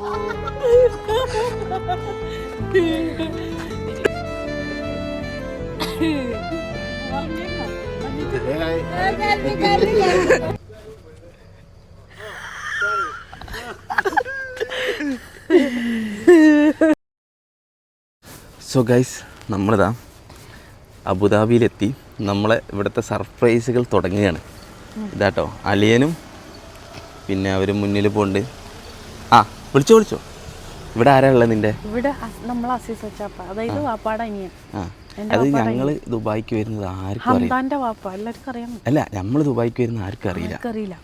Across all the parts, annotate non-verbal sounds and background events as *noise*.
So guys നമ്മളിതാ അബുദാബിയിലെത്തി. നമ്മളെ ഇവിടുത്തെ സർപ്രൈസുകൾ തുടങ്ങുകയാണ്. ഇതാട്ടോ അലിയനും പിന്നെ അവർ മുന്നിൽ പോണ്ട്. വിളിച്ചോ വിളിച്ചോ. ഇവിടെ ആരാ ഉള്ളത് നിന്റെ? ഇവിടെ നമ്മൾ അസീസ് അച്ചാപ്പ അതായത് വാപ്പാടെ അനിയൻ. അത് ഞങ്ങൾ ദുബായിക്ക് വരുന്നത് ആർക്കും ഹംദാന്റെ വാപ്പ എല്ലാവർക്കും അറിയാം. അല്ല നമ്മൾ ദുബായിക്ക് വരുന്നത് ആർക്കും അറിയില്ല. അറിയില്ല.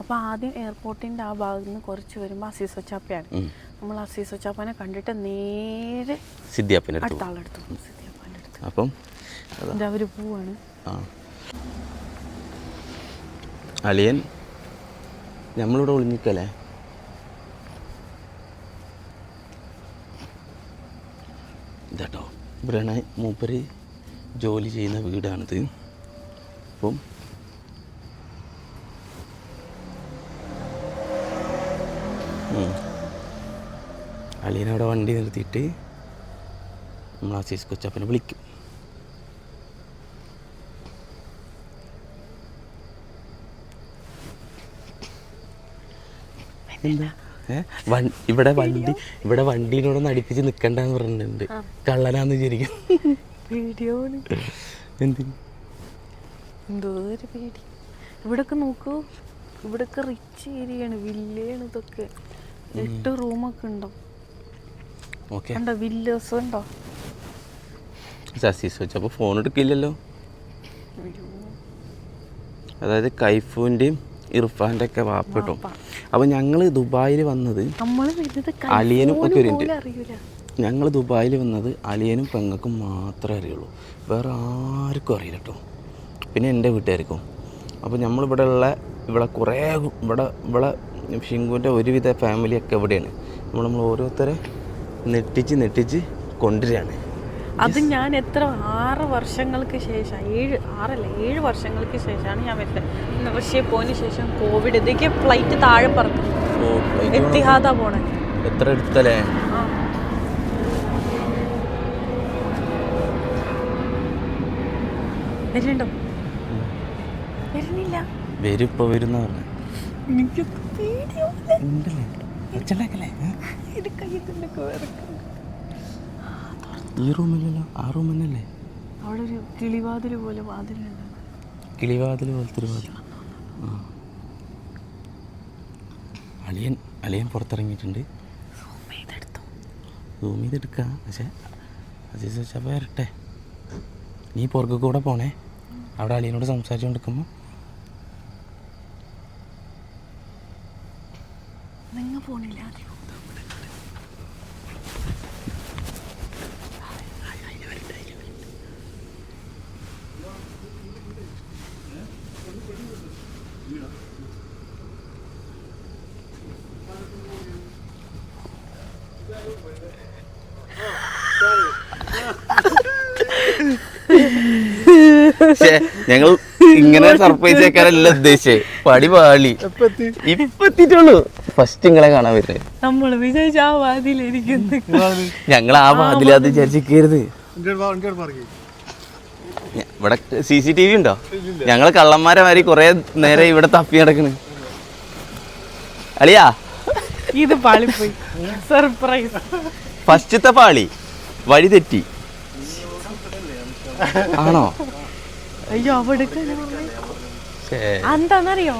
അപ്പൊ ആദ്യം എയർപോർട്ടിന്റെ ആ ഭാഗത്ത് നിന്ന് കുറച്ച് വരുമ്പോൾ അസീസ് ഒച്ചാപ്പയാണ് നമ്മൾ അസീസ് ഒച്ചാപ്പനെ കണ്ടിട്ട് നേരെ സിദ്ധിയാപ്പനെ അടുത്ത് ആളെടുത്ത് സിദ്ധിയപ്പാന്റെ അടുത്ത്. അപ്പം അവർ പോവാണ്. അളിയൻ നമ്മളിവിടെ ഒളിഞ്ഞിക്കല്ലേ ഇതാട്ടോ. ഇവിടെയാണ് മൂപ്പര് ജോലി ചെയ്യുന്ന വീടാണിത്. അപ്പം. അളിയനവിടെ വണ്ടി നിർത്തിയിട്ട് നമ്മൾ ആസീസ് കൊച്ചപ്പനെ വിളിക്കും. എന്താ? ഇവിടെ വണ്ടി ഇവിടെ വണ്ടിയിലൂടെ അടുപ്പിച്ച് നിൽക്കണ്ടെന്ന് പറഞ്ഞിട്ടുണ്ട്. കള്ളനാന്ന് വിചാരിക്കും വീഡിയോ എന്തോ? ഒരു പേടി. ഇവിടൊക്കെ നോക്കൂ. ഇവിടൊക്കെ റിച്ച് ഏരിയയാണ് വില്ലയാണ് ഇതൊക്കെ. എട്ട് റൂമൊക്കെ ഉണ്ടോ? ഉണ്ടോ വില്ലേഴ്സ് ഉണ്ടോ? സസീസ് വെച്ചപ്പോൾ ഫോൺ എടുക്കില്ലല്ലോ. അതായത് കൈഫുവിന്റെയും ഇർഫാന്റെ ഒക്കെ വാപ്പ്. കേട്ടോ. അപ്പോൾ ഞങ്ങൾ ദുബായിൽ വന്നത് അലിയനും ഒക്കെ ഒരു ഞങ്ങൾ ദുബായിൽ വന്നത് അലിയനും പെങ്ങൾക്കും മാത്രമേ അറിയുള്ളൂ. വേറെ ആർക്കും അറിയില്ല കേട്ടോ പിന്നെ എന്റെ വീട്ടുകാർക്കും. അപ്പോൾ നമ്മളിവിടെ ഉള്ള ഇവിടെ കുറേ ഇവിടെ ഇവിടെ ഷിങ്കുവിന്റെ ഒരുവിധ ഫാമിലിയൊക്കെ ഇവിടെയാണ്. നമ്മൾ നമ്മൾ ഓരോരുത്തരെ നെട്ടിച്ച് നെട്ടിച്ച് കൊണ്ടുവരികയാണ്. അത് ഞാൻ എത്ര ആറ് വർഷങ്ങൾക്ക് ശേഷം ഏഴ് ആറല്ല ഏഴ് വർഷങ്ങൾക്ക് ശേഷമാണ് ഞാൻ വരുന്നത്. റഷ്യയിൽ പോയതിന് ശേഷം കോവിഡ് ഇതൊക്കെ ഫ്ലൈറ്റ് താഴെ പറക്കും എത്തിഹാദ പോണേ. എത്ര എടുത്തല്ലേ. വരുന്നുണ്ടോ? വരുന്നില്ല. വരും ഇപ്പോൾ വരുന്ന പറഞ്ഞു. എനിക്ക് പേടിയോ ഉണ്ടല്ലേ? ഒച്ചണ്ടാക്കല്ലേ? ഇത് കയ്യത്തിനൊക്കെ വിറക്കുന്നു. ഈ റൂമിലല്ലോ ആ റൂം തന്നെയല്ലേ അവിടെ ഒരു കിളിവാതിൽ പോലെ വാതിലുണ്ട്. കിളിവാതിൽ പോലത്തെ ഒരു വാതിൽ ആ. അളിയൻ അളിയൻ പുറത്തിറങ്ങിയിട്ടുണ്ട്. റൂം ചെയ്തെടുക്കാം. പക്ഷേ അജീസ് വെച്ചാൽ വരട്ടെ. നീ പുറകെ കൂടെ പോണേ. അവിടെ അളിയനോട് സംസാരിച്ചു കൊടുക്കുമ്പോൾ നിങ്ങൾ പോണില്ല ആദ്യം ഞങ്ങൾ ഇങ്ങനെ സർപ്രൈസ് ആക്കാനല്ല ഉദ്ദേശിച്ചേ. പടി പാളി. ഇപ്പത്തിട്ടുള്ളൂ ഫസ്റ്റ് നിങ്ങളെ കാണാൻ വരുന്നത്. നമ്മൾ വിചാരിച്ച ആ വാതിലിരിക്കുന്നു ഞങ്ങൾ ആ വാതിലത് വിചാരിച്ചിരിക്കരുത് ഞ- ഇവിടെ സി സി ടി വി ഉണ്ടോ? ഞങ്ങൾ കള്ളന്മാരെ മാതിരി കൊറേ നേരെ ഇവിടെ തപ്പി നടക്കണ്. അളിയാ. ഇത് പാളിപ്പോയി. സർപ്രൈസ് ഫസ്റ്റത്തെ പാളി. വഴി തെറ്റി. ആണോ? അയ്യോ അവിടെ ശ്ശേ. എന്താന്നറിയോ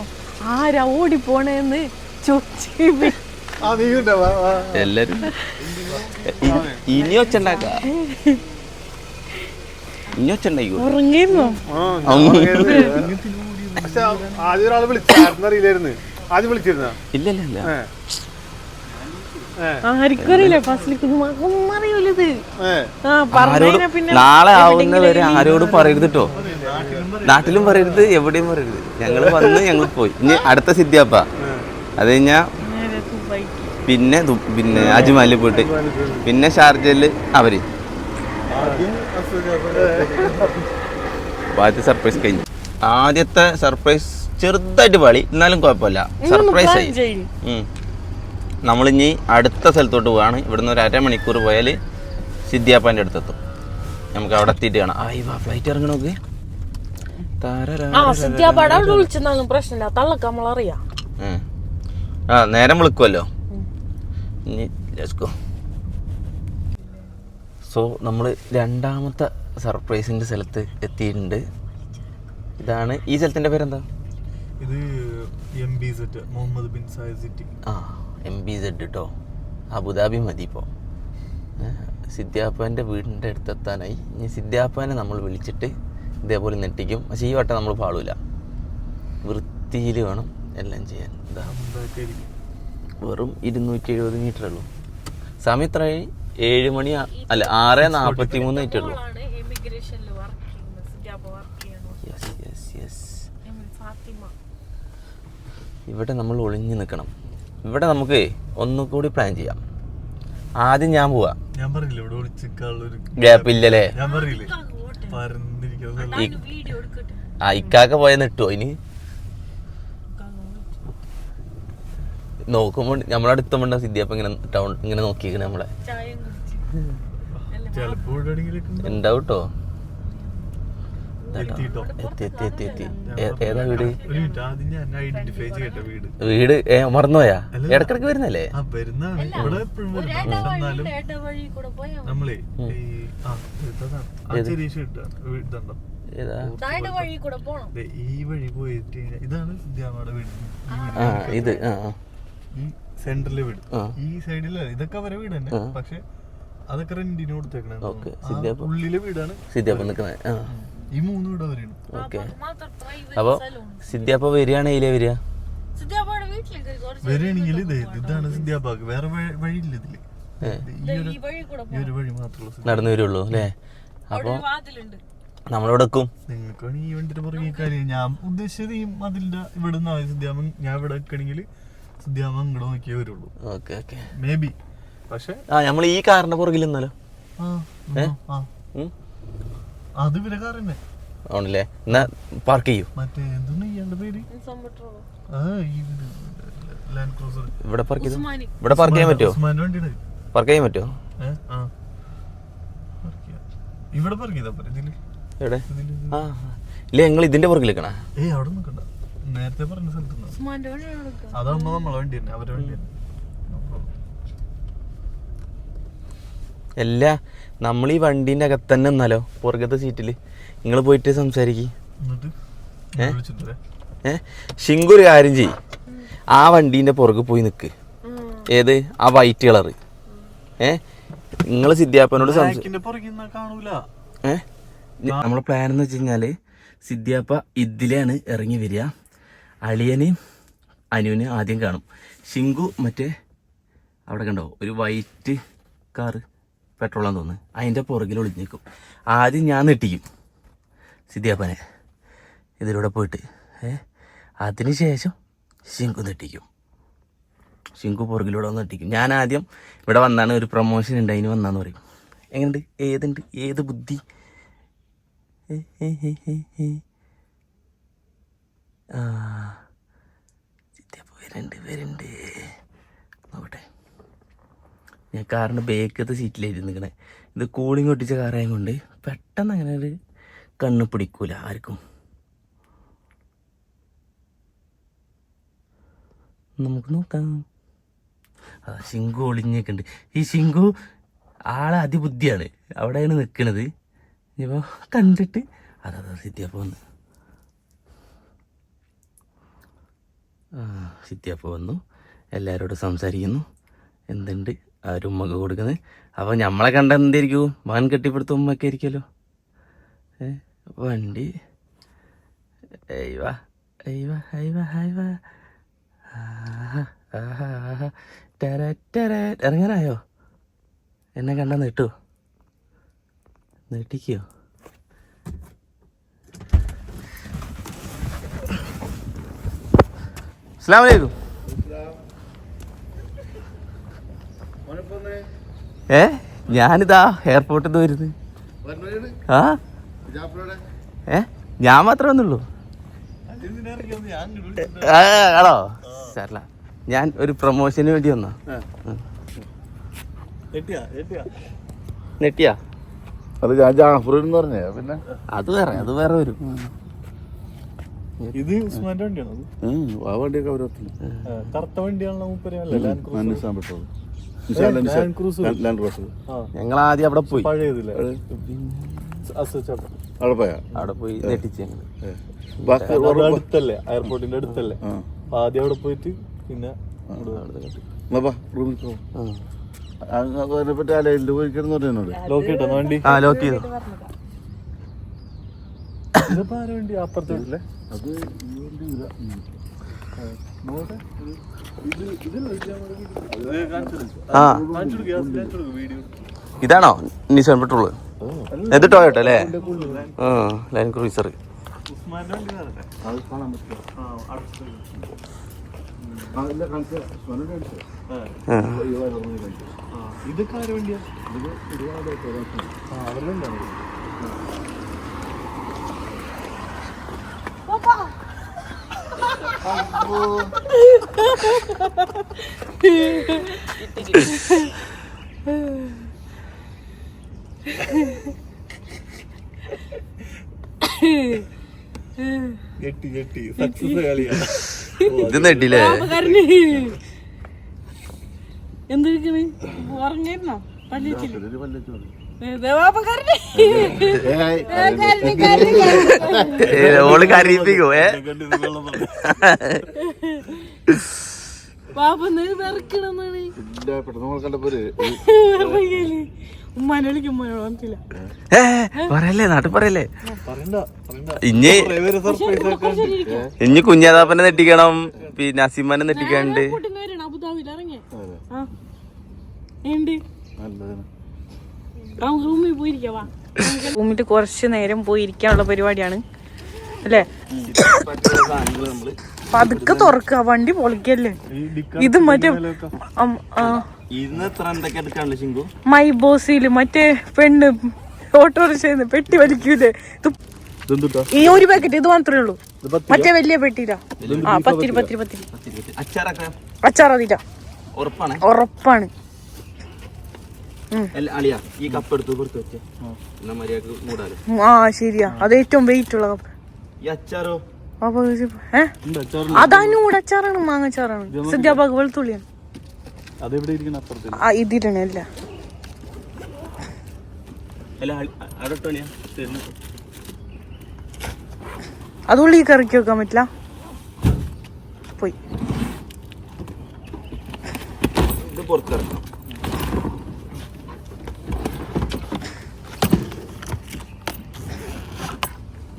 ആരാ ഓടി പോണേന്ന് ചൊച്ചി വി- എല്ലാരും. ഇനി ഒച്ചുണ്ടാക്ക. ഇനി ഒച്ചുണ്ടായിക്കോ ഉറങ്ങിയിരുന്നോ? പക്ഷെ ആദ്യം ഒരാൾ വിളിച്ചായിരുന്നു അറിയില്ലായിരുന്നു. ആദ്യം വിളിച്ചിരുന്ന? ഇല്ല ഇല്ല നാളെ ആവുന്നവരെ ആരോട് പറയരുത് കേട്ടോ നാട്ടിലും പറയരുത് എവിടെയും പറയരുത്. ഞങ്ങൾ വന്ന് ഞങ്ങൾ പോയി. ഇനി അടുത്ത സിദ്ധിയാപ്പ. അത് കഴിഞ്ഞാ പിന്നെ പിന്നെ അജ്മാലിൽ പോയിട്ട്. പിന്നെ ഷാർജയിൽ അവർ. ആദ്യത്തെ സർപ്രൈസ് കഴിഞ്ഞു. ആദ്യത്തെ സർപ്രൈസ് ചെറുതായിട്ട് പാളി. എന്നാലും കുഴപ്പമില്ല. സർപ്രൈസ് ആയി. നമ്മളിനി അടുത്ത സ്ഥലത്തോട്ട് പോവാണ്. ഇവിടുന്ന് ഒരു അരമണിക്കൂർ പോയാൽ സിദ്ധിയാപ്പാന്റെ അടുത്തെത്തും. നമുക്ക് അവിടെ എത്തിയിട്ട് കാണാം. ആ വാ ഫ്ലൈറ്റ് ഇറങ്ങണ നോക്ക് താരരാ. ആ അവിടെ വിളിച്ചെന്നാലും പ്രശ്നമില്ല. തള്ളക്ക് നമ്മളറിയാം. ആ നേരം വിളിക്കുമല്ലോ ഇനി ലെറ്റ്സ് സോ നമ്മൾ രണ്ടാമത്തെ സർപ്രൈസിന്റെ സ്ഥലത്ത് എത്തിയിട്ടുണ്ട്. ഇതാണ് ഈ സ്ഥലത്തിന്റെ പേരെന്താ? ഇത് M B Z Mohammed bin സൈസിറ്റി city. ആ എം ബി സെഡ് കേട്ടോ അബുദാബി മതി ഇപ്പോൾ സിദ്ധ്യാപ്പാന്റെ വീടിന്റെ അടുത്തെത്താനായി. ഇനി സിദ്ധ്യാപ്പാനെ നമ്മൾ വിളിച്ചിട്ട് ഇതേപോലെ നെട്ടിക്കും പക്ഷേ ഈ വട്ടം നമ്മൾ പാടില്ല വൃത്തിയിൽ വേണം എല്ലാം ചെയ്യാൻ. ഇതാ വെറും ഇരുന്നൂറ്റി എഴുപത് മീറ്റർ ഉള്ളൂ. സമയം ഇത്ര ഏഴ് മണി അല്ല ആറ് നാൽപ്പത്തി മൂന്ന് മീറ്റർ ഉള്ളൂ ഇവിടെ നമ്മൾ ഒളിഞ്ഞു നിൽക്കണം ഇവിടെ നമുക്ക് ഒന്നും കൂടി പ്ലാൻ ചെയ്യാം. ആദ്യം ഞാൻ പോവാ. ഞാൻ പറയില്ല ഇവിടെ ഗ്യാപ്പ് ഇല്ലല്ലേ ഞാൻ പറയില്ലേ പരന്നിരിക്കുന്ന ഈ- വീഡിയോ എടുക്കട്ടെ. ആ ഇക്കാക്ക പോയ നിട്ടോ ഇനി? നോക്കുമ്പോ നോക്കുമ്പോൾ സിദ്ധി? അപ്പൊ ഇങ്ങനെ ടൗൺ ഇങ്ങനെ നോക്കിയിരിക്കണേ നമ്മളെ. ഉണ്ടാവും. ഉണ്ടാവും കേട്ടോ എത്തി എത്തി എത്തി എത്തി ഏതാ വീട്? ഒരു മിനിറ്റ് ആദ്യം ഐഡന്റിഫൈ ചെയ്യട്ടെ വീട്. മറന്നുപോയാ. ഇടക്കിടക്ക് വരുന്നല്ലേ? ആ വരുന്നാണ് ഇവിടെ എപ്പോഴും വരും പക്ഷെ എന്നാലും വഴി കൂടെ പോയാ നമ്മളേ ഈ വഴി പോയിട്ട് ഇതാണ് സിദ്ധാമയുടെ വീട്. ആ ഇത്. സെന്ററിലെ വീട്. ഈ സൈഡിലല്ല ഇതൊക്കെ അവരെ വീട് തന്നെ. പക്ഷെ അതൊക്കെ റെന്റിന് കൊടുത്തേക്കണേ. ഉള്ളിലെ വീടാണ്. ഈ മൂന്ന് ഇവിടെ അവരാണ് ഓക്കെ. അപ്പോൾ. സിദ്ധിയപ്പം വരികയാണെങ്കിലേ വരിക? വരികയാണെങ്കിൽ ഇത് ഇതാണ് സിദ്ധ്യാപ്പാക്ക്. വേറെ വഴിയില്ല ഇതിൽ. ഇത് ഈ ഒരു വഴി കൂടെ ഈ ഒരു വഴി മാത്രമുള്ള സിദ്ധാ നടന്നു വരുള്ളൂ അല്ലേ? അപ്പോൾ ഒരു വാതിലുണ്ട്. നമ്മളിവിടെ വെക്കും? നിങ്ങൾക്ക് ഈ വണ്ടിയുടെ പുറകെ കാര്യം ഞാൻ ഉദ്ദേശിച്ചത് ഈ മതിലിന്റെ ഇവിടെ നിന്ന് സിദ്ധാമൻ ഞാൻ ഇവിടെ വെക്കണമെങ്കിൽ സിദ്ധ്യാമൻ അങ്ങോട്ട് നോക്കിയേ വരുള്ളൂ. Okay okay. മേ ബി പക്ഷെ ആ നമ്മൾ ഈ കാറിന്റെ പുറകിൽ നിന്നാലോ ആ? അത് ഇവരെ കാർ തന്നെ ആണല്ലേ? എന്നാ പാർക്ക് ചെയ്യൂ. മറ്റേ എന്താണ് ഇയാളുടെ പേര്? ആ ഈ ലാൻഡ് ക്രൂസർ ഇവിടെ പാർക്ക് ചെയ്തു. ഇവിടെ പാർക്ക് ചെയ്യാൻ പറ്റുമോ ഉസ്മാന്റെ വണ്ടിയുടെ പാർക്ക് ചെയ്യാൻ പറ്റുമോ ഏ? ആ. Park ചെയ്യാം. ഇവിടെ പാർക്ക് ചെയ്താ പോരെ ഇതിൽ? എവിടെ? ആ ഇല്ല നിങ്ങൾ ഇതിന്റെ പുറകിൽ നിൽക്കണേ? ഏയ് അവിടെ നിൽക്കണ്ട നേരത്തെ പറഞ്ഞ സ്ഥലത്ത് നിന്നാ. ഉസ്മാന്റെ വഴി എടുക്കാം അതാകുമ്പോ നമ്മളെ വണ്ടി തന്നെ അവരുടെ വണ്ടി തന്നെ. അല്ല നമ്മൾ ഈ വണ്ടീന്റെ അകത്ത് തന്നെ നിന്നാലോ? പുറകത്തെ സീറ്റിൽ നിങ്ങൾ പോയിട്ട് സംസാരിക്കും. ഏ? ഷിങ്കു ഒരു കാര്യം ചെയ് ആ വണ്ടീന്റെ പുറകെ പോയി നിൽക്ക് ഏത്? ആ വൈറ്റ് കളറ്. ഏ? നിങ്ങൾ സിദ്ധ്യാപ്പനോട് സംസാരിക്കും ഏഹ് ഏ? നമ്മളെ പ്ലാൻ എന്ന് വെച്ച് കഴിഞ്ഞാൽ സിദ്ധ്യാപ്പ ഇതിലാണ് ഇറങ്ങി വരിക. അളിയനെയും അനുവിന് ആദ്യം കാണും. ശിങ്കു മറ്റേ അവിടെ കണ്ടോ? ഒരു വൈറ്റ് കാറ്. പെട്രോളാന്ന് തോന്നുന്നു. അതിന്റെ പുറകിൽ ഒളിഞ്ഞ് നിൽക്കും ആദ്യം ഞാൻ നെട്ടിക്കും. സിദ്ധിയാപ്പനെ ഇതിലൂടെ പോയിട്ട് ഏ? അതിന് ശേഷം ശിങ്കു നെട്ടിക്കും. ശിങ്കു പുറകിലൂടെ വന്ന് നെട്ടിക്കും. ഞാൻ ആദ്യം ഇവിടെ വന്നാണ് ഒരു പ്രൊമോഷൻ ഉണ്ട് അതിന് വന്നാന്ന് പറയും. എങ്ങനെയുണ്ട്? ഏതുണ്ട്? ഏത് ബുദ്ധി. ആ സിദ്ധിയപ്പ വരുന്നുണ്ട് വരുന്നുണ്ട് നോക്കട്ടെ. ഞാൻ കാറിന്റെ ബേക്കത്തെ സീറ്റിലായിരുന്നു നിൽക്കണേ ഇത് കൂളിംഗ് ഒട്ടിച്ച കാറായത് കൊണ്ട് പെട്ടെന്ന് അങ്ങനെ ഒരു കണ്ണ് പിടിക്കൂല ആർക്കും. നമുക്ക് നോക്കാം. ആ ശിങ്കു ഒളിഞ്ഞേക്കുണ്ട് ഈ ശിങ്കു ആളെ അതിബുദ്ധിയാണ്. അവിടെയാണ് നിൽക്കണത് ഇപ്പോൾ കണ്ടിട്ട് അതാ സിദ്ധിയപ്പോൾ വന്ന്. ആ സിദ്ധിയപ്പോൾ വന്നു. എല്ലാവരോടും സംസാരിക്കുന്നു. എന്തുണ്ട്? ആരും ഉമ്മക്ക് കൊടുക്കുന്നത്. അപ്പോൾ നമ്മളെ കണ്ട എന്തായിരിക്കും മകൻ കെട്ടിപ്പിടുത്ത ഉമ്മയൊക്കെ ആയിരിക്കുമല്ലോ. വണ്ടി. ഇറങ്ങാനായോ? എന്നെ കണ്ടാ നീട്ടോ? നീട്ടിക്കോ? അസ്ലാമലൈക്കും ഏ? ഞാനിതാ എയർപോർട്ടിൽ നിന്ന് വരുന്നത് ആ? ഏ? ഞാൻ മാത്രമേ വന്നുള്ളൂ. ആണോ? സാറില്ല ഞാൻ ഒരു പ്രൊമോഷന് വേണ്ടി വന്നാ. നെട്ടിയാ അത് ഞാൻ ജാഫർ എന്ന് പറഞ്ഞേ പിന്നെ? അത് വേറെ അത് വേറെ വരും. ഇത് ഉസ്മാന്റെ വണ്ടിയാണോ അത്? ആ വണ്ടിയൊക്കെ അവരത്തിന് ആ, കറുത്ത വണ്ടിയാണല്ലോ മൂപ്പര്. നിസാൻ പെട്ടത് ലാൻഡ് ക്രൂസർ ഞങ്ങൾ ആദ്യം അവിടെ പോയി. അവിടെ പോയാ? അവിടെ പോയി ഞെട്ടിച്ച് അടുത്തല്ലേ? എയർപോർട്ടിന്റെ അടുത്തല്ലേ? ആദ്യം അവിടെ പോയിട്ട് പിന്നെ റൂമിൽ പോ. അങ്ങ് അതിനെ പറ്റി അലയിൽ പോയിക്കെന്ന് പറഞ്ഞു എന്നോട്? ലോക്ക് വണ്ടി? ആ ലോക്ക് ചെയ്തു? ഇതിപ്പോ ആരെ വണ്ടി? അപ്പുറത്തെ വീട്ടിലെ അത് ഇത് ഇതാണോ? നിസാൻ പെട്രോൾ എന്ത് ടോയോട്ട അല്ലേ? ആ ലൈൻ ക്രൂസർ ഉസ്മാന്റെ വണ്ടി വേറെ അത് കാണാൻ പറ്റില്ല ആ അടുത്ത് ആ, ഇല്ല, കാണിച്ചു തരാം. ഉസ്മാനെ കാണിച്ചു തരാം. ആ ഈ വയറുറങ്ങി കാണിച്ചു തരാം. ആ ഇതൊക്കെ ആരെ വണ്ടിയാ ഇത് ഒരുപാട് പ്രവാസികൾ. ആ അവരുടെ വണ്ടിയാണോ ഞെട്ടി ഞെട്ടി സക്സസ് ഇത് നെട്ടില്ലേ ഉറങ്ങിയിരുന്നോ പല്ലിച്ചില്ല ഓൾ കരയിപ്പിക്കോ ഏ പറയല്ലേ? നാട്ടിൽ പറയല്ലേ ഇഞ്ഞി ഇഞ്ഞി കുഞ്ഞാതാപ്പനെ നെട്ടിക്കണം പിന്നെ അസിമാനെ നെട്ടിക്കാണ്ട് അബുദാബിയിൽ ഇറങ്ങി അതെ, ആ ഉണ്ട് നല്ലതാണ്. നമുക്ക് റൂമിൽ കുറച്ച് നേരം പോയി ഇരിക്കാനുള്ള പരിപാടിയാണ്. അല്ലേ? പതുക്കെ തുറക്കുക വണ്ടി പൊളിക്കല്ലേ? ഇത് മറ്റേ മൈ ബോസിൽ മറ്റേ പെണ്ണ് ഓട്ടോറിക്ഷ പെട്ടി വലിക്കൂലേ? ഈ ഒരു പാക്കറ്റ് ഇത് മാത്രമേ ഉള്ളൂ. മറ്റേ വലിയ പെട്ടിയില്ല ആ പത്തിരി പത്തിരി പത്തിരി. അച്ചാറൊക്കെ? അച്ചാർ അതില്ല ഉറപ്പാണ്? ഉറപ്പാണ്. അളിയാ ഈ കപ്പ് എടുത്ത് പുറത്ത് വെച്ചേ എന്നാ മര്യാദയ്ക്ക് മൂടാലോ. ആ ശരിയാ. അത് ഏറ്റവും വെയിറ്റ് ഉള്ള കപ്പ് ഈ അച്ചാറോ? ഏ? അതന്നൂടെ അച്ചാറാണ് മാങ്ങച്ചാറാണ്. വെളുത്തുള്ളിയാണ്. അല്ല അല്ല അവിടെ അളിയാ തരുന്നു. അത് ഉള്ളി കറിക്ക് വെക്കാൻ പറ്റില്ല. പോയി. ഇത്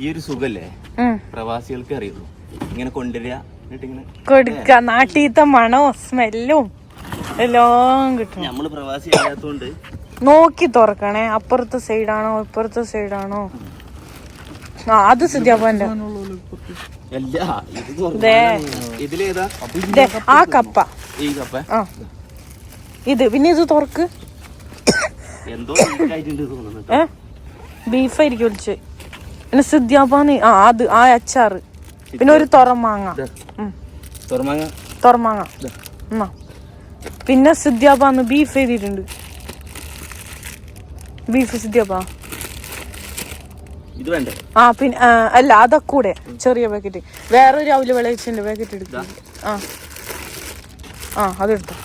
ഈ ഒരു സുഖല്ലേ പ്രവാസികൾക്ക് അറിയുള്ളൂ ഇങ്ങനെ കൊണ്ടുവരിക മണോ കൊടുക്ക. നാട്ടീത്തെ മണവും സ്മെല്ലും എല്ലാം കിട്ടും. നമ്മൾ പ്രവാസി ആയതുകൊണ്ട് നോക്കി തുറക്കണേ. അപ്പുറത്തെ സൈഡാണോ ഇപ്പുറത്തെ സൈഡാണോ? ആ അത് ദേ, ആ കപ്പ. ആ. ഇത് പിന്നെ ഇത് തുറക്ക്. ബീഫായിരിക്കും വിളിച്ച് പിന്നെ സിദ്ധ്യാപാനി ആ അത് ആ അച്ചാർ. പിന്നെ ഒരു തുറമാങ്ങ. തുറമാങ്ങ തുറമാങ്ങ എന്നാ പിന്നെ സിദ്ധ്യാപാന്ന് ബീഫ് എഴുതിയിട്ടുണ്ട്. ബീഫ് സിദ്ധ്യാപ്പാ ഇത് വേണ്ടേ? ആ പിന്നെ അല്ല അതൊക്കെ ചെറിയ പാക്കറ്റ് വേറൊരു അവൽ വെളയിച്ചിന്റെ പാക്കറ്റ് എടുക്കും ആ. ആ അതെടുത്തോ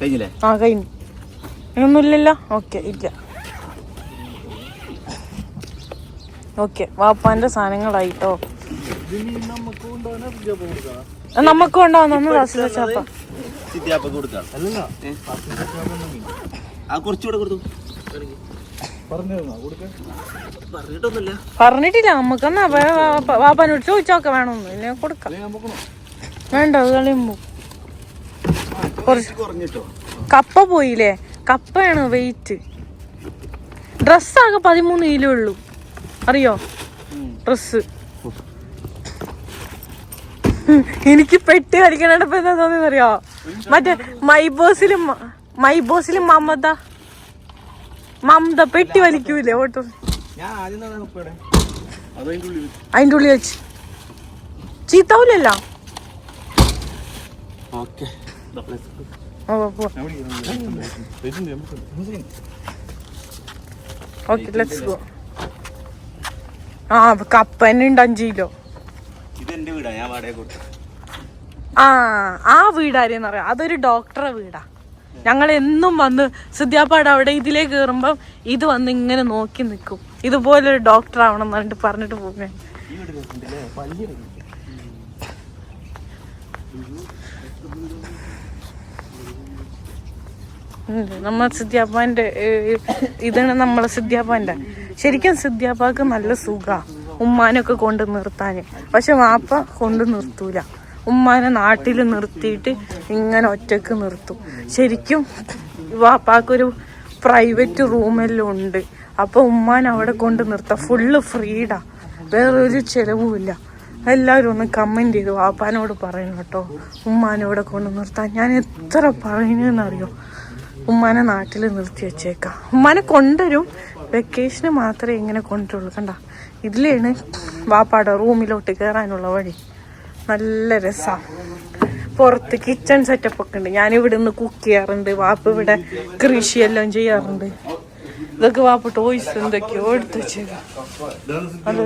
കഴിഞ്ഞില്ലേ? ആ കഴിഞ്ഞു. ഒന്നുമില്ലല്ലോ? ഓക്കെ ഇല്ല. ഓക്കെ വാപ്പാന്റെ സാധനങ്ങളായിട്ടോ? നമുക്ക് കൊണ്ടുവന്നു ചാപ്പ പറഞ്ഞിട്ടില്ല നമുക്ക് എന്നാ വാപ്പാനോട് ചോദിച്ചോക്കെ വേണമെന്ന് ഇല്ല കൊടുക്കാം. വേണ്ട അത് കളിയുമ്പോ കുറച്ച് കുറഞ്ഞിട്ടോ? കപ്പ പോയില്ലേ? കപ്പയാണ് വെയിറ്റ് ഡ്രസ്സാകെ പതിമൂന്ന് കിലോ ഉള്ളൂ. അറിയോ? ഡ്രസ് എനിക്ക് പെട്ടി കളിക്കണപ്പോ എന്താ തോന്നിയെന്നറിയോ മറ്റേ മൈബോസിലും മൈബോസിലും മമത. മമത പെട്ടി വലിക്കൂലേ ഓട്ടോ? അതതിന്റെ ഉള്ളിൽ വെച്ച്. ചീത്താവൂലല്ലോ? ഓക്കെ. ലെറ്റ്സ് ഗോ ആ കപ്പ തന്നെ ഉണ്ട് അഞ്ച് കിലോ. ഇതെന്റെ വീടാ ഞാൻ വാടക കൊടുത്തു. ആ ആ വീടാരെന്ന് പറയാം അതൊരു ഡോക്ടറെ വീടാ. ഞങ്ങൾ എന്നും വന്ന് സിദ്ധ്യാപ്പാട് അവിടെ ഇതിലേ കയറുമ്പം ഇത് വന്ന് ഇങ്ങനെ നോക്കി നിൽക്കും ഇതുപോലൊരു ഡോക്ടർ ആവണം എന്ന് പറഞ്ഞിട്ട് പറഞ്ഞിട്ട് ഉണ്ട്. നമ്മ സിദ്ധ്യാപ്പാന്റെ ഇതാണ് നമ്മളെ സിദ്ധ്യാപ്പാന്റെ ശരിക്കും സിദ്ധ്യാപ്പാക്ക് നല്ല സുഖാ. ഉമ്മാനൊക്കെ കൊണ്ട് നിർത്താന്. പക്ഷെ വാപ്പ കൊണ്ട് നിർത്തൂല. ഉമ്മാനെ നാട്ടിൽ നിർത്തിയിട്ട് ഇങ്ങനെ ഒറ്റയ്ക്ക് നിർത്തും. ശരിക്കും വാപ്പാക്കൊരു പ്രൈവറ്റ് റൂമെല്ലാം ഉണ്ട്. അപ്പൊ ഉമ്മാൻ അവിടെ കൊണ്ട് നിർത്താം. ഫുള്ള് ഫ്രീഡാ. വേറൊരു ചിലവുമില്ല. എല്ലാവരും ഒന്ന് കമന്റ് ചെയ്തു വാപ്പാനോട് പറയണം കേട്ടോ. ഉമ്മാനോടെ കൊണ്ട് നിർത്താൻ. ഞാൻ എത്ര പറയുന്നറിയോ ഉമ്മാനെ നാട്ടിൽ നിർത്തി വെച്ചേക്കാം. ഉമ്മാനെ കൊണ്ടുവരും. വെക്കേഷന് മാത്രമേ ഇങ്ങനെ കൊണ്ടുള്ളൂ കണ്ട? ഇതിലാണ് വാപ്പാടെ റൂമിലോട്ട് കയറാനുള്ള വഴി. നല്ല രസമാണ് പുറത്ത് കിച്ചൺ സെറ്റപ്പ് ഒക്കെ ഉണ്ട്. ഞാനിവിടെ നിന്ന് കുക്ക് ചെയ്യാറുണ്ട്. വാപ്പ് ഇവിടെ കൃഷിയെല്ലാം ചെയ്യാറുണ്ട്. ഇതൊക്കെ വാപ്പ ടോയ്സ് എന്തൊക്കെയോ എടുത്ത് വെച്ചത് അത്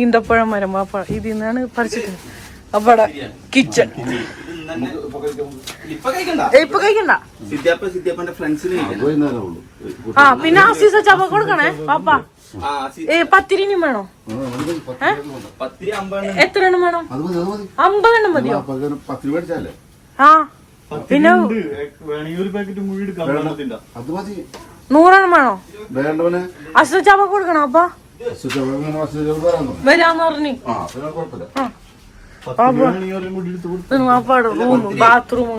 ഈന്തപ്പഴം മരം വാപ്പ ഇതിൽ നിന്നാണ് പറിച്ചിട്ട്. അവിടെ കിച്ചൺ ഇപ്പൊ കഴിക്കണ്ട? ആ പിന്നെ ആസീസ ചപ്പ കൊടുക്കണേ? പാപ്പ പത്തിരിനും വേണോ? എത്ര എണ്ണം വേണം? അമ്പതെണ്ണം മതിയോ? ആ. പിന്നെ നൂറെണ്ണം വേണോ? വേണ്ടവനെ അസീസ ചപ്പ കൊടുക്കണോ അപ്പ വരാന്ന് പറഞ്ഞു.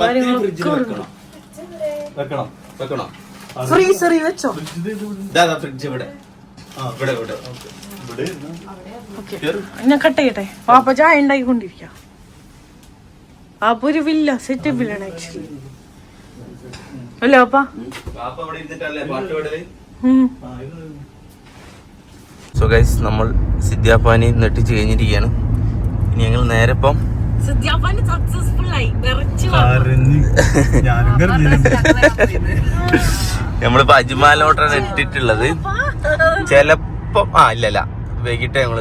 കാര്യങ്ങളൊക്കെ വെക്കണം. വെക്കണം ഫ്രീസറി വെച്ചോ? ഫ്രിഡ്ജ് ഇവിടെ. ആ ഇവിടെ ഇവിടെ. ഇവിടെ ഇരുന്നാ. ഓക്കെ. ഞാൻ കട്ട് ചെയ്യട്ടെ? പാപ്പ ചായ ഉണ്ടാക്കിക്കൊണ്ടിരിക്കാം. പാപ്പ ഒരു വില്ല സെറ്റപ്പിലാണ് ആക്ച്വലി അല്ലേ സോ ഗൈസ് നമ്മൾ സിദ്ധ്യാപാനി നെട്ടിച്ച് കഴിഞ്ഞിരിക്കുകയാണ്. ഞങ്ങൾ നേരെ ഇപ്പം നമ്മളിപ്പോ അജ്മാലോട്ടാണ് ഇട്ടിട്ടുള്ളത് ചെലപ്പോ ആ ഇല്ലല്ല. വൈകിട്ട് ഞങ്ങൾ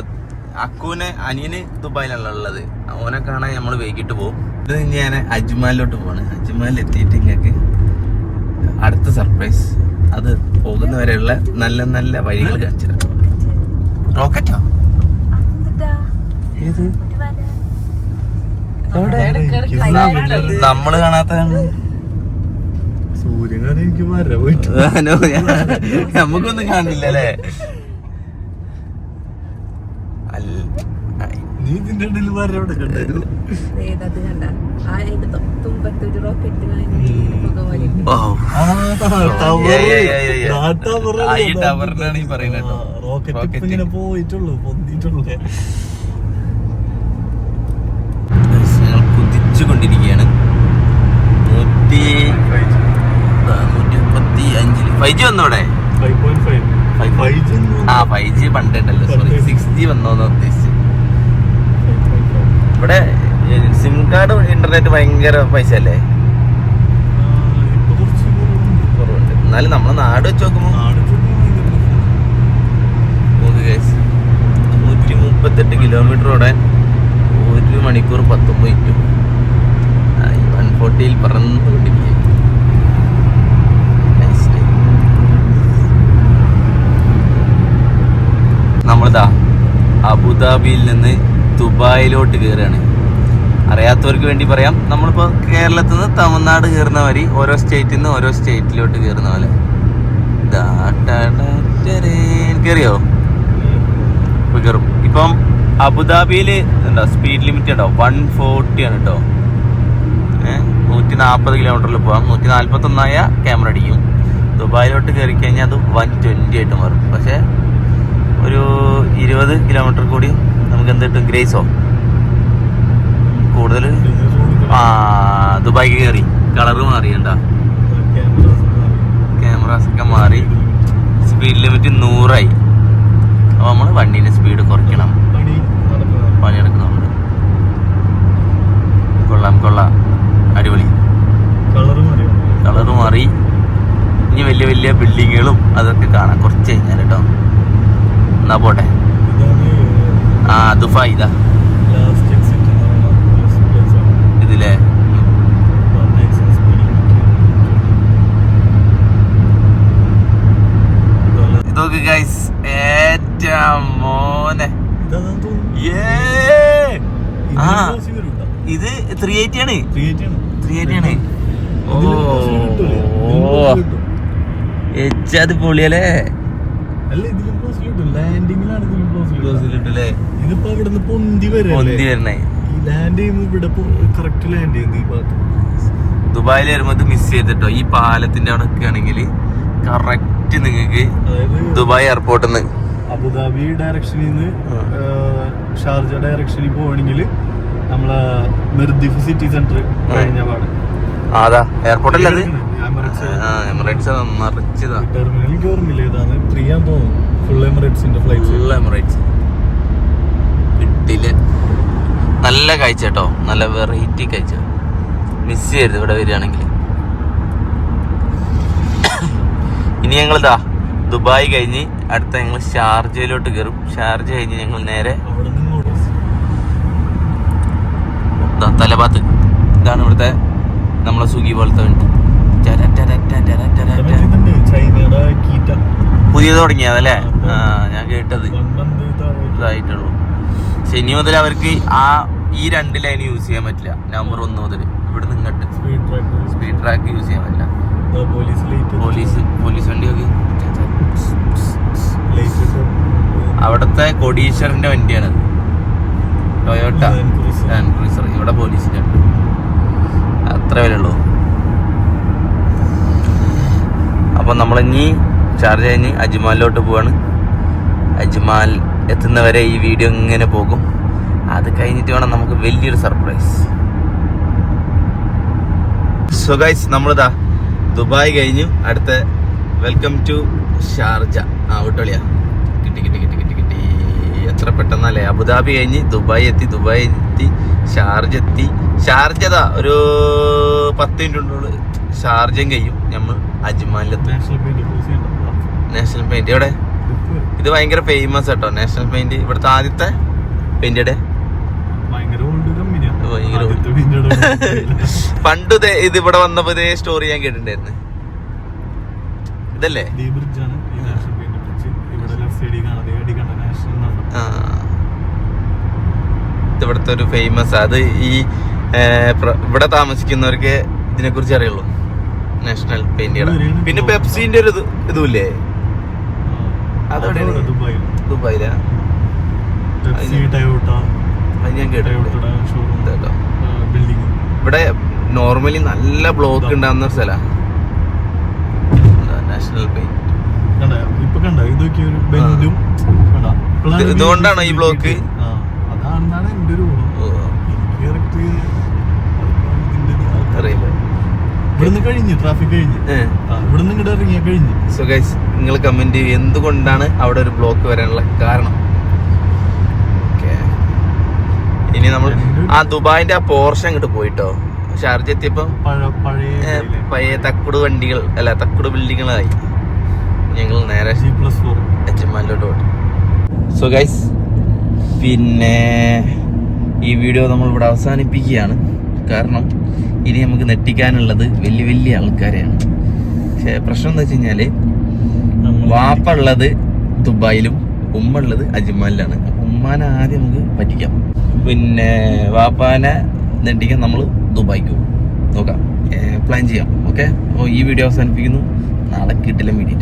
അക്കുവിന് അനിയന് ദുബായിലാണ് ഉള്ളത്. അവനെ കാണാൻ നമ്മൾ വൈകിട്ട് പോകും ഇത് ഞാൻ അജ്മാലിലോട്ട് പോവാണ്. അജ്മാലിൽ എത്തിയിട്ട് ഇങ്ങക്ക് അടുത്ത സർപ്രൈസ് അത് പോകുന്നവരെയുള്ള നല്ല നല്ല വഴികൾ കാണിച്ചു റോക്കറ്റോ ഏത്? നമ്മൾ കാണാത്തതാണ്. സൂര്യൻ എനിക്ക് മര പോയിട്ട്. *laughs* ആനോ, നമുക്കൊന്നും കാണില്ല അല്ലേ അല്ല നീ ഇതിന്റെ ഇടയിൽ മര എവിടെ കണ്ടായിരുന്നു ഏതത് കണ്ട. ആ അതിന്റെ തൊ- തുമ്പത്തൊരു റോക്കറ്റ് പുക പോലെ ഓ ആ, tower. Yeah, yeah, yeah, yeah, yeah. ആ tower ആ, ഈ അല്ലേ? ടവറിനാണ് ഈ പറയുന്നത് കേട്ടോ. ആ, rocket ഇപ്പൊ Rocket. ഇങ്ങനെ പോയിട്ടുള്ളൂ പൊന്തിയിട്ടുള്ളൂ Guys, ഞങ്ങൾ കൊണ്ടിരിക്കുകയാണ്. നൂറ്റി നൂറ്റി മുപ്പത്തി അഞ്ചിൽ ഫൈവ് ജി. ഫൈവ്. ജി ആ ഫൈവ് ജി പണ്ടുണ്ടല്ലോ. സോറി. സിക്സ് ജി വന്നോന്ന് ഉദ്ദേശിച്ചു ഇവിടെ സിം കാർഡ് ഇന്റർനെറ്റ് ഭയങ്കര പൈസ അല്ലേ കുറവുണ്ട്. എന്നാലും നമ്മളെ നാട് വെച്ച് നോക്കുമ്പോൾ ഭയങ്കര നൂറ്റി മുപ്പത്തെട്ട് കിലോമീറ്റർ ഓടാൻ ഒരു മണിക്കൂർ പത്തൊമ്പത് മിനിറ്റ് പറന്ന് നമ്മളിതാ അബുദാബിയിൽ നിന്ന് ദുബായിലോട്ട് കയറുകയാണ്. അറിയാത്തവർക്ക് വേണ്ടി പറയാം നമ്മളിപ്പോൾ കേരളത്തിൽ നിന്ന് തമിഴ്നാട് കയറുന്ന വരി ഓരോ സ്റ്റേറ്റിൽ നിന്ന് ഓരോ സ്റ്റേറ്റിലോട്ട് കയറുന്ന പോലെ. കയറിയോ ടാ ടാ കേറിയോ? ഇപ്പൊ കയറും ഇപ്പം അബുദാബിയിൽ എന്താ സ്പീഡ് ലിമിറ്റ് ഉണ്ടോ? വൺ ഫോർട്ടി ആണ് കേട്ടോ നൂറ്റി നാൽപ്പത് കിലോമീറ്ററിൽ പോകാം നൂറ്റി നാൽപ്പത്തി ഒന്നായ ക്യാമറ അടിക്കും. ദുബായിലോട്ട് കയറി കഴിഞ്ഞാൽ അത് വൺ ട്വന്റി ആയിട്ട് മാറും. പക്ഷേ ഒരു ഇരുപത് കിലോമീറ്റർ കൂടി നമുക്ക് എന്ത് കിട്ടും? ഗ്രേസോ? കൂടുതൽ? ആ ദുബായിക്ക് കയറി കളറ് മാറിയണ്ട ക്യാമറാസ് ഒക്കെ മാറി. സ്പീഡ് ലിമിറ്റ് നൂറായി. അപ്പോൾ നമ്മൾ വണ്ടീന്റെ സ്പീഡ് കുറയ്ക്കണം. പണിയെടുക്കുന്നുണ്ട് കൊള്ളാം കൊള്ളാം. അടിപൊളി. കളർ മാറി. ഇനി വലിയ വലിയ ബിൽഡിങ്ങുകളും അതൊക്കെ കാണാം. കുറച്ച് കഴിഞ്ഞാൽ കേട്ടോ എന്നാ പോട്ടെ. ആ ദുഫായി ഇതാ. ഇത് ത്രീ എയ്റ്റി ആണ്. ത്രീ എയ്റ്റി ആണ്. ഓ. close കിട്ടും. എച്ചത് പൊളിയല്ലേ? ദുബായിൽ വരുമ്പോ മിസ് ചെയ്തിട്ടോ? ഈ പാലത്തിന്റെ അവിടെ നിൽക്കുകയാണെങ്കിൽ കറക്റ്റ് നിങ്ങൾക്ക് ദുബായ് എയർപോർട്ടിൽ നിന്ന് അബുദാബി ഡയറക്ഷനിൽ നിന്ന് ഷാർജ ഡയറക്ഷനിൽ പോവാണെങ്കിൽ നമ്മളെ മെർദിഫ് സിറ്റി സെന്റർ കഴിഞ്ഞ പാട്. അതാ എയർപോർട്ടല്ലേ അത്? എമിറേറ്റ്സ്. നിറച്ചതാ ടെർമിനൽ എനിക്ക് ഓർമ്മയില്ല ത്രീയാൻ ത്രീ ആന്ന് തോന്നുന്നു. ഫുൾ എമിറേറ്റ്സിന്റെ ഫ്ലൈറ്റ് ഫുൾ എമിറേറ്റ്സ്. കിട്ടില്ല നല്ല കാഴ്ച കേട്ടോ. നല്ല വെറൈറ്റി കാഴ്ച. മിസ് ചെയ്യരുത് ഇവിടെ വരികയാണെങ്കിൽ. ഇനി ഞങ്ങളിതാ ദുബായ് കഴിഞ്ഞ് അടുത്ത ഞങ്ങൾ ഷാർജയിലോട്ട് കയറും. ഷാർജ കഴിഞ്ഞ് ഞങ്ങൾ നേരെ തലഭാത്ത്. ഇതാണ് ഇവിടുത്തെ നമ്മളെ സുഖി പോലത്തെ വണ്ടി. പുതിയത് തുടങ്ങിയതല്ലേ ആ ഞാൻ കേട്ടത്. ഇതായിട്ടുള്ളൂ. ശനി മുതൽ അവർക്ക് ആ ഈ രണ്ട് ലൈൻ യൂസ് ചെയ്യാൻ പറ്റില്ല. നവംബർ ഒന്ന് മുതൽ. ഇവിടെ നിങ്ങട്ട് സ്പീഡ് ട്രാക്ക് യൂസ് ചെയ്യാൻ പറ്റില്ല. പോലീസ് പോലീസ് വണ്ടിയൊക്കെ അവിടുത്തെ കൊടീശ്വരന്റെ വണ്ടിയാണ് ടൊയോട്ട. ലാൻഡ് ക്രൂസർ ഇവിടെ പോലീസിന്റെ ഉണ്ട് അത്ര വിലയുള്ളൂ അപ്പം നമ്മളിനി ചാർജ് കഴിഞ്ഞ് അജ്മാലിലോട്ട് പോവാണ്. അജ്മാൽ എത്തുന്നവരെ ഈ വീഡിയോ ഇങ്ങനെ പോകും. അത് കഴിഞ്ഞിട്ട് വേണം നമുക്ക് വലിയൊരു സർപ്രൈസ് സോ ഗൈസ് നമ്മളിതാ ദുബായ് കഴിഞ്ഞു. അടുത്ത വെൽക്കം ടു ഷാർജ. ആ വിട്ടോളിയാ. കിട്ടി കിട്ടി കിട്ടി കിട്ടി കിട്ടി. എത്ര പെട്ടെന്നല്ലേ? അബുദാബി കഴിഞ്ഞ് ദുബായ് എത്തി. ദുബായ് എത്തി ചാർജ് എത്തി. ഷാർജതാ ഒരു പത്ത് മിനിറ്റുള്ള ഷാർജയും കഴിയും. നമ്മൾ അജ്മാലിലെത്തും നാഷണൽ പെയിന്റ് എവിടെ? ഇത് ഭയങ്കര ഫേമസ് കേട്ടോ. നാഷണൽ പെയിന്റ് ഇവിടുത്തെ ആദ്യത്തെ പെയിന്റയുടെ. ആദ്യത്തെ *laughs* പണ്ട് ഇത് ഇവിടെ വന്നപ്പോ ഇതേ സ്റ്റോറി ഞാൻ കേട്ടിട്ടുണ്ടായിരുന്നു. ഇതല്ലേ? ബ്രിഡ്ജാണ് ഈ നാഷണൽ പെയിന്റ് ബ്രിഡ്ജ് ഇവിടെ ലെഫ്റ്റ് സൈഡിൽ കാണാതെ അടി കണ്ട നാഷണൽ എന്നാണ്. ആ. ഇത് ഇവിടുത്തെ ഒരു ഫേമസ് അത് ഈ ഇവിടെ താമസിക്കുന്നവർക്ക് ഇതിനെ കുറിച്ച് അറിയുള്ളൂ നാഷണൽ പെയിന്റ് പിന്നെ പെപ്സിന്റെ ഒരു ഇത് ഇതുമില്ലേ? അതെവിടെയാണ്? ദുബായിലാ. ഞാൻ കേട്ടോ. ഇവിടെ നോർമലി നല്ല ബ്ലോക്ക് ഉണ്ടാകുന്ന സ്ഥലമാണ് നാഷണൽ പെയിന്റ് ഇതുകൊണ്ടാണോ ഈ ബ്ലോക്ക്? ആ, എന്റെ ഒരു അറിയില്ല. ഇവിടുന്ന് കഴിഞ്ഞ് ട്രാഫിക് കഴിഞ്ഞു. ഇവിടുന്ന് ഇങ്ങോട്ട് ഇറങ്ങിയ കഴിഞ്ഞു. സോ ഗൈസ് നിങ്ങൾ കമന്റ് ചെയ്യും എന്തുകൊണ്ടാണ് അവിടെ ഒരു ബ്ലോക്ക് വരാനുള്ള കാരണം. ഇനി നമ്മൾ ആ ദുബായിന്റെ ആ പോർഷൻ അങ്ങോട്ട് പോയിട്ടോ? ഷാർജ എത്തിയപ്പോ പഴ പഴയ തക്കുട് വണ്ടികൾ അല്ല തക്കുട് ബിൽഡിങ്ങുകളായി ഞങ്ങൾ നേരെ സി പ്ലസ് ഫോർ അജ്മാലിലോട്ട് പോട്ടെ. സോ ഗൈസ് പിന്നെ ഈ വീഡിയോ നമ്മൾ ഇവിടെ അവസാനിപ്പിക്കുകയാണ്. കാരണം ഇനി നമുക്ക് നെട്ടിക്കാനുള്ളത് വലിയ വലിയ ആൾക്കാരെയാണ്. പക്ഷേ പ്രശ്നം എന്താ വെച്ച് കഴിഞ്ഞാൽ വാപ്പ ഉള്ളത് ദുബായിലും ഉമ്മ ഉള്ളത് അജ്മാലിലാണ്. അപ്പൊ ഉമ്മാനെ ആദ്യം നമുക്ക് പറ്റിക്കാം. പിന്നെ വാപ്പാനെ നെട്ടിക്കാൻ നമ്മൾ ദുബായിക്ക് പോകും. നോക്കാം. പ്ലാൻ ചെയ്യാം. ഓക്കെ? അപ്പോൾ ഈ വീഡിയോ അവസാനിപ്പിക്കുന്നു. നാളെ കിട്ടില്ല വീഡിയോ